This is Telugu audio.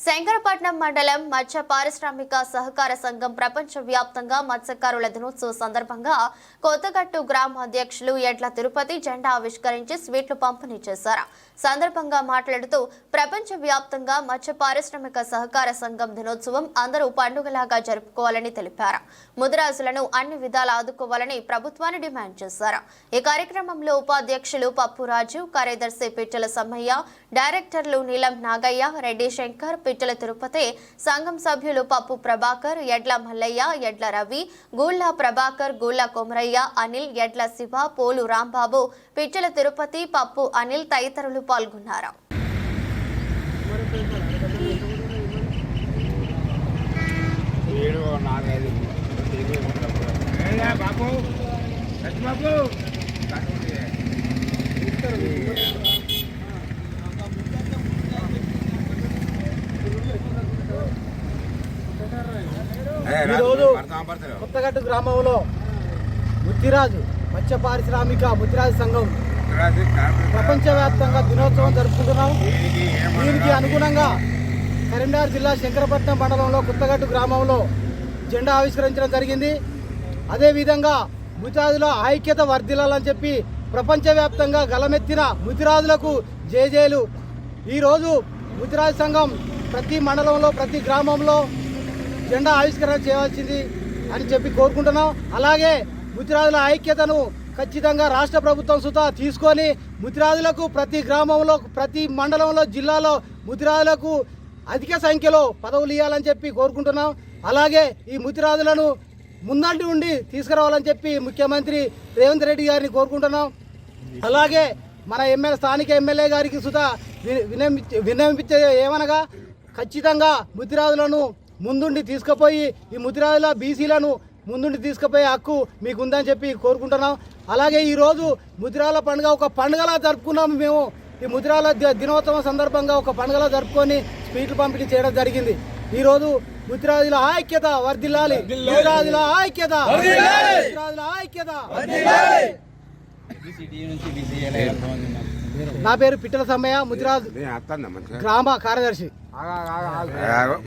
శంకరపట్నం మండలం మత్స్య పారిశ్రామిక సహకార సంఘం ప్రపంచ వ్యాప్తంగా మత్స్యకారుల దినోత్సవ సందర్భంగా కొత్తగట్టు గ్రామ అధ్యక్షులు ఎడ్ల తిరుపతి జెండా ఆవిష్కరించి స్వీట్లు పంపిణీ చేశారు. సందర్భంగా మాట్లాడుతూ ప్రపంచ వ్యాప్తంగా మత్స్య పారిశ్రామిక సహకార సంఘం దినోత్సవం అందరూ పండుగలాగా జరుపుకోవాలని తెలిపారు. ముదిరాజులను అన్ని విధాలు ఆదుకోవాలని ప్రభుత్వాన్ని డిమాండ్ చేశారు. ఈ కార్యక్రమంలో ఉపాధ్యక్షులు పప్పు రాజు కార్యదర్శి పిట్టల సమ్మయ్య డైరెక్టర్లు నీలం నాగయ్య రెడ్డి శంకర్ పిట్టల తిరుపతి సంఘం సభ్యులు పప్పు ప్రభాకర్ ఎడ్ల మల్లయ్య ఎడ్ల రవి గూళ్ళ ప్రభాకర్ గూళ్ళ కొమరయ్య అనిల్ ఎడ్ల శివ పోలు రాంబాబు పిట్టల తిరుపతి పప్పు అనిల్ తదితరులు పాల్గొన్నారు బాబు బాబు ఈరోజు కొత్తగట్టు గ్రామంలో ముత్తిరాజు మత్స్య పారిశ్రామిక ముత్తిరాజు సంఘం ప్రపంచవ్యాప్తంగా దినోత్సవం జరుపుకుంటున్నాం దీనికి అనుగుణంగా కరీంనగర్ జిల్లా శంకరపట్నం మండలంలో కొత్తగట్టు గ్రామంలో జెండా ఆవిష్కరించడం జరిగింది. అదేవిధంగా ముతిరాజుల ఐక్యత వర్ధిల్లాలని చెప్పి ప్రపంచవ్యాప్తంగా గలమెత్తిన ముతిరాజులకు జేజేలు ఈరోజు ముతిరాజు సంఘం ప్రతి మండలంలో ప్రతి గ్రామంలో జెండా ఆవిష్కరణ చేయవలసింది అని చెప్పి కోరుకుంటున్నాం. అలాగే ముతిరాజుల ఐక్యతను ఖచ్చితంగా రాష్ట్ర ప్రభుత్వం సుతా తీసుకొని ముతిరాజులకు ప్రతి గ్రామంలో ప్రతి మండలంలో జిల్లాలో ముతిరాజులకు అధిక సంఖ్యలో పదవులు ఇవ్వాలని చెప్పి కోరుకుంటున్నాం. అలాగే ఈ ముతిరాజులను ముందంటి ఉండి తీసుకురావాలని చెప్పి ముఖ్యమంత్రి రేవంత్ రెడ్డి గారిని కోరుకుంటున్నాం. అలాగే మన ఎమ్మెల్యే స్థానిక ఎమ్మెల్యే గారికి సుధా వినమించే ఏమనగా ఖచ్చితంగా ముతిరాజులను ముందుండి తీసుకుపోయి ఈ ముతిరాజుల బీసీలను ముందుండి తీసుకుపోయే హక్కు మీకు ఉందని చెప్పి కోరుకుంటున్నాం. అలాగే ఈరోజు ముతిరాల పండుగ ఒక పండుగలా జరుపుకున్నాము మేము. ఈ ముతిరాల ది- దినోత్సవం సందర్భంగా ఒక పండుగలా జరుపుకొని స్వీట్లు పంపిణీ చేయడం జరిగింది. ఈరోజు ముతిరాజుల ఐక్యత వర్ధిల్లాలి. ముతిరాజుల ఐక్యత. నా పేరు పిట్టల సమ్మయ్య మంచిగా. గ్రామ కార్యదర్శి. ఆగు, ఆగు, ఆగు.